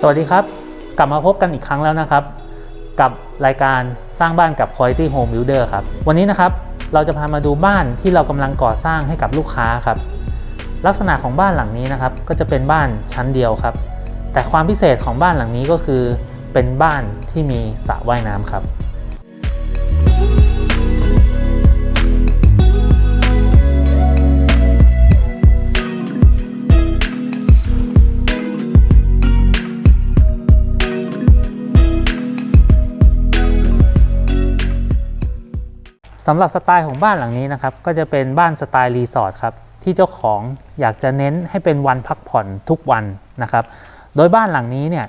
สวัสดีครับ กลับมาพบกันอีกครั้งแล้วนะครับ กับรายการสร้างบ้านกับ Quality Home Builder ครับ วันนี้นะครับเราจะพามาดูบ้านที่เรากำลังก่อสร้างให้กับลูกค้าครับ ลักษณะของบ้านหลังนี้นะครับ ก็จะเป็นบ้านชั้นเดียวครับ แต่ความพิเศษของบ้านหลังนี้ก็คือเป็นบ้านที่มีสระว่ายน้ำครับ สำหรับสไตล์ของบ้านหลังนี้นะครับก็จะเป็นบ้านสไตล์รีสอร์ทครับที่เจ้าของอยากจะเน้นให้เป็นวันพักผ่อนทุกวันนะครับ โดยบ้านหลังนี้เนี่ย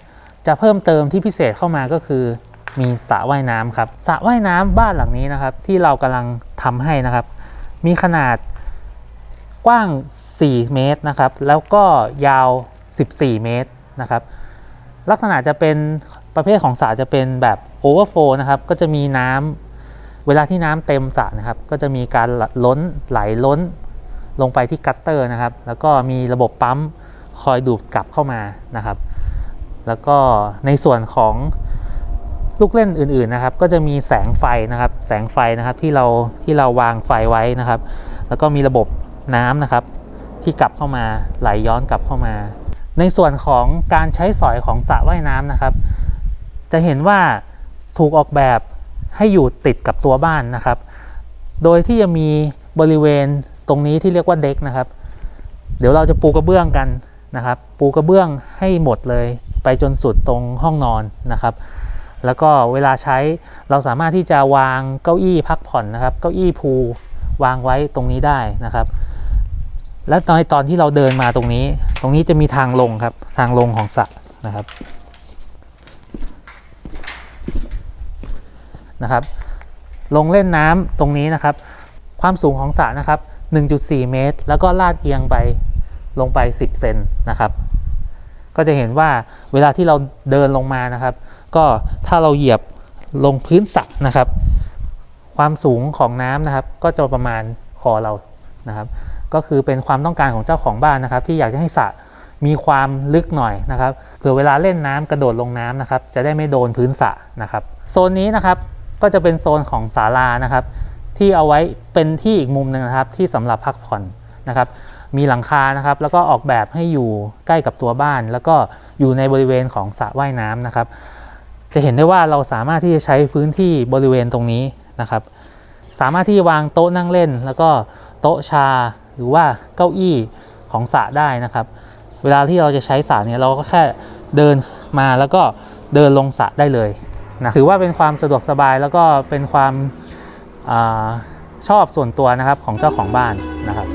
จะเพิ่มเติมที่พิเศษเข้ามาก็คือ มีสระว่ายน้ำครับสระว่ายน้ำบ้านหลังนี้นะครับ ที่เรากำลังทำให้นะครับ มีขนาดกว้าง 4 เมตรนะครับ แล้วก็ยาว 14 เมตรนะครับ ลักษณะจะเป็นประเภทของสระจะเป็นแบบโอเวอร์โฟนะครับ ก็จะมีน้ำ เวลาที่น้ำเต็มสระนะครับ ก็จะมีการล้นไหลล้นลงไปที่กัตเตอร์นะครับ แล้วก็มีระบบปั๊มคอยดูดกลับเข้ามานะครับ แล้วก็ในส่วนของลูกเล่นอื่นๆนะครับ ก็จะมีแสงไฟนะครับ แสงไฟนะครับที่เราที่เราวางไฟไว้นะครับ แล้วก็มีระบบน้ำนะครับ ที่กลับเข้ามาไหลย้อนกลับเข้ามา ในส่วนของการใช้สอยของสระว่ายน้ำนะครับ จะเห็นว่าถูกออกแบบ ให้อยู่ติดกับตัวบ้านนะครับ โดยที่จะมีบริเวณตรงนี้ที่เรียกว่าเด็กนะครับ เดี๋ยวเราจะปูกระเบื้องกันนะครับ ปูกระเบื้องให้หมดเลยไปจนสุดตรงห้องนอนนะครับ แล้วก็เวลาใช้เราสามารถที่จะวางเก้าอี้พักผ่อนนะครับ เก้าอี้พูวางไว้ตรงนี้ได้นะครับ และตอนตอนที่เราเดินมาตรงนี้ ตรงนี้จะมีทางลงครับ ทางลงของสระนะครับ นะครับ ลงเล่นน้ำตรงนี้นะครับ ความสูงของสระนะครับ 1.4 เมตร แล้วก็ลาดเอียงไปลงไป 10 เซนนะครับ ก็จะเห็นว่าเวลาที่เราเดินลงมานะครับ ก็ถ้าเราเหยียบลงพื้นสระนะครับ ความสูงของน้ำนะครับ ก็จะประมาณคอเรานะครับ ก็คือเป็นความต้องการของเจ้าของบ้านนะครับ ที่อยากจะให้สระมีความลึกหน่อยนะครับเผื่อเวลาเล่นน้ำกระโดดลงน้ำนะครับ จะได้ไม่โดนพื้นสระนะครับ โซนนี้นะครับ ก็จะเป็นโซนของศาลานะครับ ที่เอาไว้เป็นที่อีกมุมหนึ่งนะครับ ที่สำหรับพักผ่อนนะครับ มีหลังคานะครับ แล้วก็ออกแบบให้อยู่ใกล้กับตัวบ้าน แล้วก็อยู่ในบริเวณของสระว่ายน้ำนะครับ จะเห็นได้ว่าเราสามารถที่จะใช้พื้นที่บริเวณตรงนี้นะครับ สามารถที่วางโต๊ะนั่งเล่น แล้วก็โต๊ะชาหรือว่าเก้าอี้ของสระได้นะครับ เวลาที่เราจะใช้สระเนี่ยเราก็แค่เดินมาแล้วก็เดินลงสระได้เลย นะถือว่าเป็นความสะดวกสบายแล้วก็เป็นความอาชอบส่วนตัวนะครับของเจ้าของบ้านนะครับ